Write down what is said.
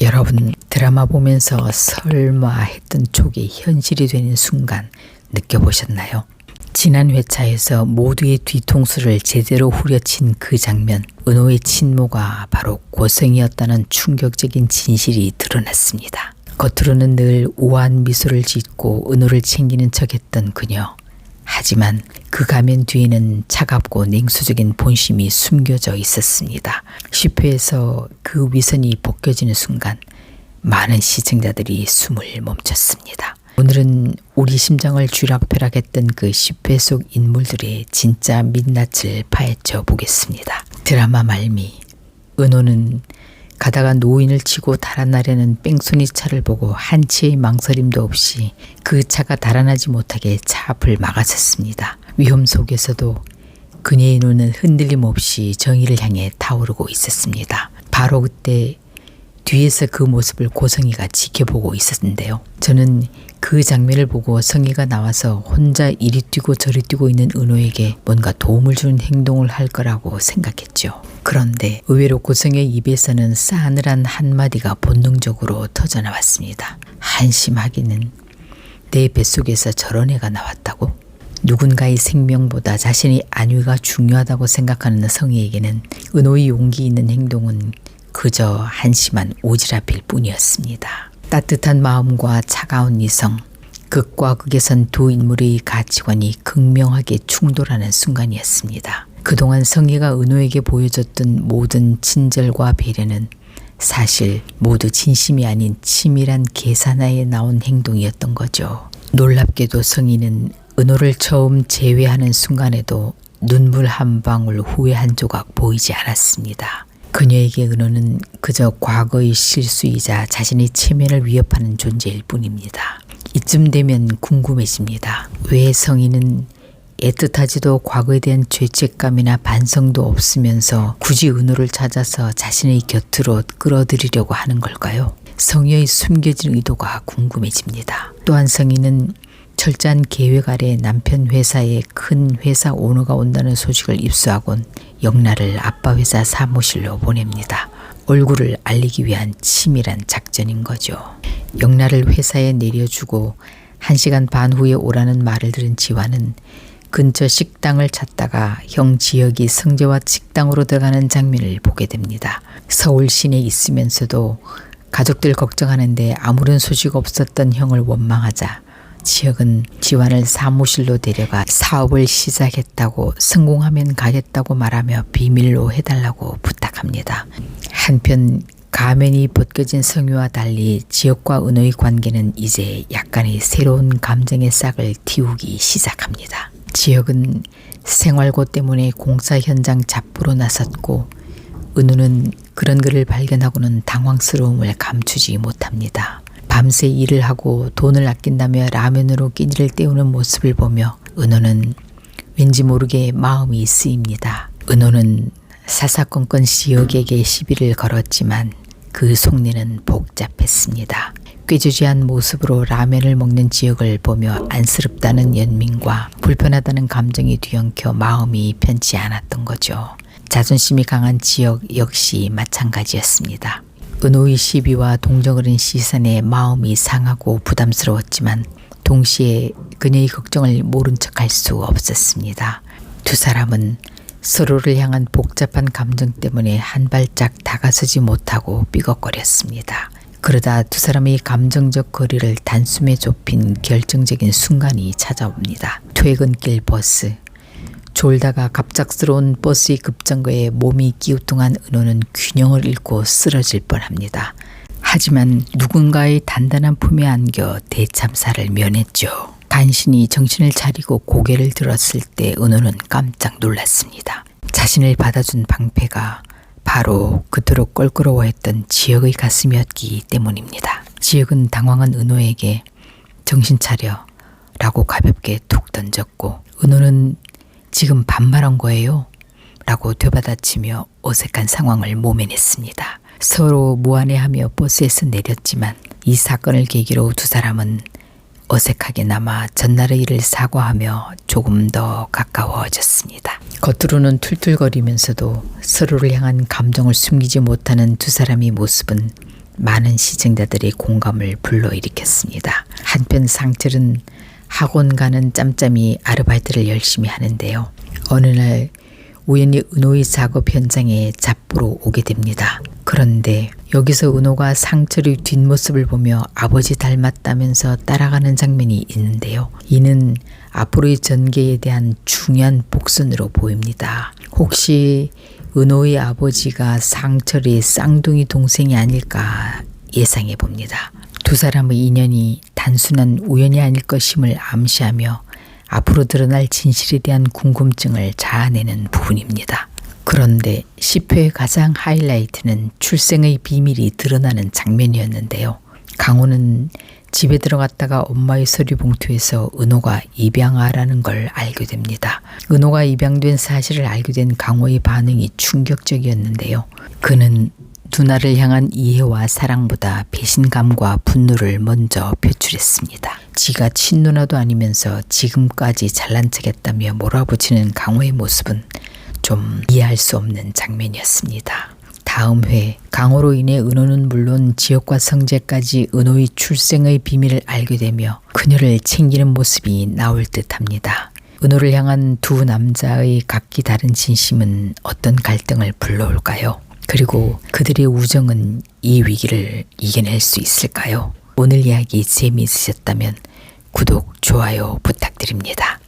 여러분 드라마 보면서 설마 했던 쪽이 현실이 되는 순간 느껴보셨나요? 지난 회차에서 모두의 뒤통수를 제대로 후려친 그 장면, 은호의 친모가 바로 고생이었다는 충격적인 진실이 드러났습니다. 겉으로는 늘 우아한 미소를 짓고 은호를 챙기는 척했던 그녀. 하지만 그 가면 뒤에는 차갑고 냉수적인 본심이 숨겨져 있었습니다. 10회에서 그 위선이 벗겨지는 순간 많은 시청자들이 숨을 멈췄습니다. 오늘은 우리 심장을 쥐락펴락했던 그 10회 속 인물들의 진짜 민낯을 파헤쳐 보겠습니다. 드라마 말미 은호는 가다가 노인을 치고 달아나려는 뺑소니 차를 보고 한치의 망설임도 없이 그 차가 달아나지 못하게 차 앞을 막아섰습니다. 위험 속에서도 그녀의 눈은 흔들림 없이 정의를 향해 타오르고 있었습니다. 바로 그때 뒤에서 그 모습을 고성이가 지켜보고 있었는데요. 저는 그 장면을 보고 성희가 나와서 혼자 이리 뛰고 저리 뛰고 있는 은호에게 뭔가 도움을 주는 행동을 할 거라고 생각했죠. 그런데 의외로 고성의 입에서는 싸늘한 한마디가 본능적으로 터져나왔습니다. 한심하기는 내 뱃속에서 저런 애가 나왔다고? 누군가의 생명보다 자신의 안위가 중요하다고 생각하는 성희에게는 은호의 용기 있는 행동은 그저 한심한 오지랖일 뿐이었습니다. 따뜻한 마음과 차가운 이성, 극과 극에 선 두 인물의 가치관이 극명하게 충돌하는 순간이었습니다. 그동안 성희가 은호에게 보여줬던 모든 친절과 배려는 사실 모두 진심이 아닌 치밀한 계산하에 나온 행동이었던 거죠. 놀랍게도 성희는 은호를 처음 제외하는 순간에도 눈물 한 방울 후회 한 조각 보이지 않았습니다. 그녀에게 은호는 그저 과거의 실수이자 자신의 체면을 위협하는 존재일 뿐입니다. 이쯤 되면 궁금해집니다. 왜 성인은 애틋하지도 과거에 대한 죄책감이나 반성도 없으면서 굳이 은호를 찾아서 자신의 곁으로 끌어들이려고 하는 걸까요? 성희의 숨겨진 의도가 궁금해집니다. 또한 성희는 철저한 계획 아래 남편 회사에 큰 회사 오너가 온다는 소식을 입수하곤 영란을 아빠 회사 사무실로 보냅니다. 얼굴을 알리기 위한 치밀한 작전인 거죠. 영란을 회사에 내려주고 한 시간 반 후에 오라는 말을 들은 지화는 근처 식당을 찾다가 형 지역이 성재와 식당으로 들어가는 장면을 보게 됩니다. 서울 시내에 있으면서도 가족들 걱정하는데 아무런 소식 없었던 형을 원망하자 지역은 지환을 사무실로 데려가 사업을 시작했다고 성공하면 가겠다고 말하며 비밀로 해달라고 부탁합니다. 한편 가면이 벗겨진 성유와 달리 지역과 은호의 관계는 이제 약간의 새로운 감정의 싹을 틔우기 시작합니다. 지역은 생활고 때문에 공사 현장 잡부로 나섰고 은우는 그런 그를 발견하고는 당황스러움을 감추지 못합니다. 밤새 일을 하고 돈을 아낀다며 라면으로 끼니를 때우는 모습을 보며 은호는 왠지 모르게 마음이 쓰입니다. 은호는 사사건건 지역에게 시비를 걸었지만 그 속내는 복잡했습니다. 꾀주지한 모습으로 라면을 먹는 지역을 보며 안쓰럽다는 연민과 불편하다는 감정이 뒤엉켜 마음이 편치 않았던 거죠. 자존심이 강한 지역 역시 마찬가지였습니다. 은호의 시비와 동정어린 시선에 마음이 상하고 부담스러웠지만 동시에 그녀의 걱정을 모른 척할 수 없었습니다. 두 사람은 서로를 향한 복잡한 감정 때문에 한 발짝 다가서지 못하고 삐걱거렸습니다. 그러다 두 사람의 감정적 거리를 단숨에 좁힌 결정적인 순간이 찾아옵니다. 퇴근길 버스. 졸다가 갑작스러운 버스의 급정거에 몸이 끼우뚱한 은호는 균형을 잃고 쓰러질 뻔합니다. 하지만 누군가의 단단한 품에 안겨 대참사를 면했죠. 간신히 정신을 차리고 고개를 들었을 때 은호는 깜짝 놀랐습니다. 자신을 받아준 방패가 바로 그토록 껄끄러워했던 지역의 가슴이었기 때문입니다. 지역은 당황한 은호에게 정신 차려 라고 가볍게 툭 던졌고 은호는 지금 반말한 거예요? 라고 되받아치며 어색한 상황을 모면했습니다. 서로 무안해하며 버스에서 내렸지만 이 사건을 계기로 두 사람은 어색하게 남아 전날의 일을 사과하며 조금 더 가까워졌습니다. 겉으로는 툴툴거리면서도 서로를 향한 감정을 숨기지 못하는 두 사람의 모습은 많은 시청자들의 공감을 불러일으켰습니다. 한편 상철은 학원 가는 짬짬이 아르바이트를 열심히 하는데요. 어느 날 우연히 은호의 작업 현장에 잡보러 오게 됩니다. 그런데 여기서 은호가 상철의 뒷모습을 보며 아버지 닮았다면서 따라가는 장면이 있는데요. 이는 앞으로의 전개에 대한 중요한 복선으로 보입니다. 혹시 은호의 아버지가 상철의 쌍둥이 동생이 아닐까 예상해 봅니다. 두 사람의 인연이 단순한 우연이 아닐 것임을 암시하며 앞으로 드러날 진실에 대한 궁금증을 자아내는 부분입니다. 그런데 10회의 가장 하이라이트는 출생의 비밀이 드러나는 장면이었는데요. 강호는 집에 들어갔다가 엄마의 서류 봉투에서 은호가 입양아라는 걸 알게 됩니다. 은호가 입양된 사실을 알게 된 강호의 반응이 충격적이었는데요. 그는 누나를 향한 이해와 사랑보다 배신감과 분노를 먼저 표출했습니다. 지가 친누나도 아니면서 지금까지 잘난 척했다며 몰아붙이는 강호의 모습은 좀 이해할 수 없는 장면이었습니다. 다음 회 강호로 인해 은호는 물론 지역과 성재까지 은호의 출생의 비밀을 알게 되며 그녀를 챙기는 모습이 나올 듯합니다. 은호를 향한 두 남자의 각기 다른 진심은 어떤 갈등을 불러올까요? 그리고 그들의 우정은 이 위기를 이겨낼 수 있을까요? 오늘 이야기 재미있으셨다면 구독, 좋아요 부탁드립니다.